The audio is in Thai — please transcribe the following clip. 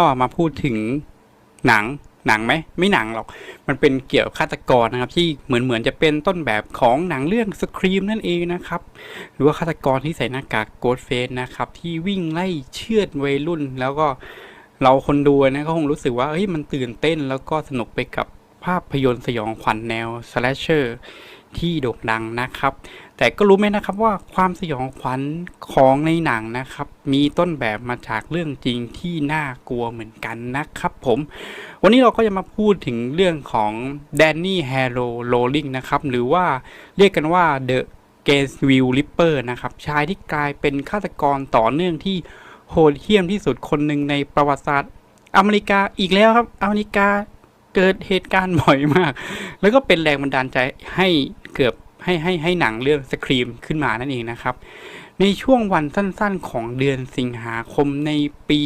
ก็มาพูดถึงหนังหนังไหมไม่หนังหรอก มันเป็นเกี่ยวกับฆาตกรนะครับ ที่เหมือนเหมือนจะเป็นต้นแบบของหนังเรื่องสครีมนั่นเองนะครับ หรือว่าฆาตกรที่ใส่หน้ากากโกดเฟสนะครับ ที่วิ่งไล่เชือดวัยรุ่น แล้วก็เราคนดูนะก็คงรู้สึกว่าเฮ้ยมันตื่นเต้นแล้วก็สนุกไปกับภาพยนตร์สยองขวัญแนวสแลชเชอร์ ที่โด่งดังนะครับ แต่ก็รู้ไหมนะครับว่าความสยองขวัญของในหนังนะครับ มีต้นแบบมาจากเรื่องจริงที่น่ากลัวเหมือนกันนะครับผม วันนี้เราก็จะมาพูดถึงเรื่องของแดนนี่แฮโรโรลิงนะครับหรือว่าเรียกกันว่าเดอะเกสวิลลิปเปอร์นะครับชายที่กลายเป็นฆาตกรต่อเนื่องที่โหดเหี้ยมที่สุดคนหนึ่งในประวัติศาสตร์อเมริกาอีกแล้วครับอเมริกา เกิดเหตุการณ์บ่อยมาก แล้วก็เป็นแรงบันดาลใจให้เกือบให้ให้ให้หนังเรื่องสครีมขึ้นมานั่นเองนะครับ ในช่วงวันสั้นๆของเดือนสิงหาคมในปี